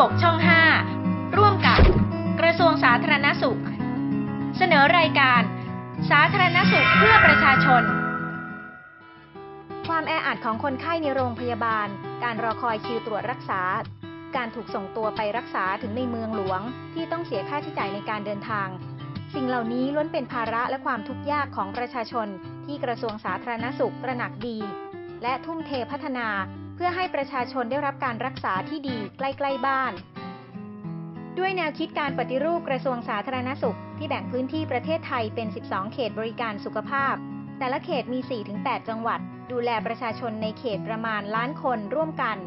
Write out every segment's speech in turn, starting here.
บกช่อง 5 ร่วมกับกระทรวงสาธารณสุข เสนอรายการ สาธารณสุขเพื่อประชาชน ความแออัดของคนไข้ในโรงพยาบาล การรอคอยคิวตรวจรักษา การถูกส่งตัวไปรักษาถึงในเมืองหลวง ที่ต้องเสียค่าใช้จ่ายในการเดินทาง สิ่งเหล่านี้ล้วนเป็นภาระและความทุกข์ยากของประชาชน ที่กระทรวงสาธารณสุขตระหนักดี และทุ่มเทพัฒนา พื่อให้ประชาชนได้รับการรักษาที่ดีใกล้ๆบ้าน ด้วยแนวคิดการปฏิรูปกระทรวงสาธารณสุข ที่แบ่งพื้นที่ประเทศไทยเป็น 12 เขตบริการสุขภาพ แต่ละเขตมี 4-8 จังหวัด ดูแลประชาชนในเขตประมาณล้านคนร่วมกัน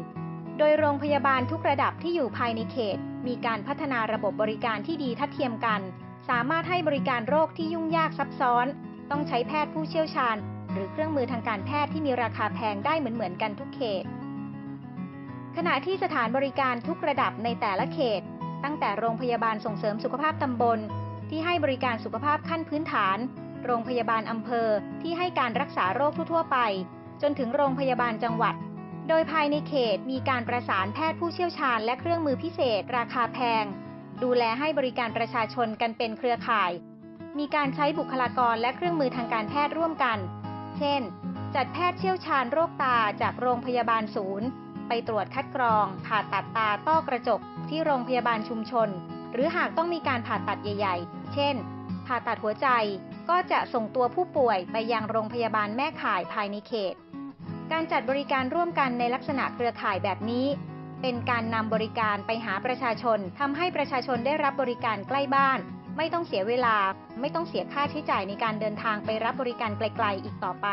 โดยโรงพยาบาลทุกระดับที่อยู่ภายในเขต มีการพัฒนาระบบบริการที่ดีทัดเทียมกัน สามารถให้บริการโรคที่ยุ่งยากซับซ้อน ต้องใช้แพทย์ผู้เชี่ยวชาญ หรือเครื่องมือทางการแพทย์ที่มีราคาแพงได้เหมือนๆกันทุกเขต ขณะที่สถานบริการทุกระดับในแต่ละเขต ตั้งแต่โรงพยาบาลส่งเสริมสุขภาพตำบล ที่ให้บริการสุขภาพขั้นพื้นฐาน โรงพยาบาลอำเภอที่ให้การรักษาโรคทั่วไป จนถึงโรงพยาบาลจังหวัด โดยภายในเขตมีการประสานแพทย์ผู้เชี่ยวชาญ และเครื่องมือพิเศษ ราคาแพง ดูแลให้บริการประชาชนกันเป็นเครือข่าย มีการใช้บุคลากรและเครื่องมือทางการแพทย์ร่วมกัน เช่น จัดแพทย์เชี่ยวชาญโรคตาจากโรงพยาบาลศูนย์ ไปตรวจคัดกรอง ผ่าตัดตาต้อกระจก ที่โรงพยาบาลชุมชน หรือหากต้องมีการผ่าตัดใหญ่ ๆ เช่น ผ่าตัดหัวใจก็จะส่งตัวผู้ป่วยไปยังโรงพยาบาลแม่ข่ายภายในเขต การจัดบริการร่วมกันในลักษณะเครือข่ายแบบนี้ เป็นการนำบริการไปหาประชาชนทำให้ประชาชนได้รับบริการใกล้บ้าน ไม่ต้องเสียเวลา ไม่ต้องเสียค่าใช้จ่ายในการเดินทางไปรับบริการไกล ๆ อีกต่อไป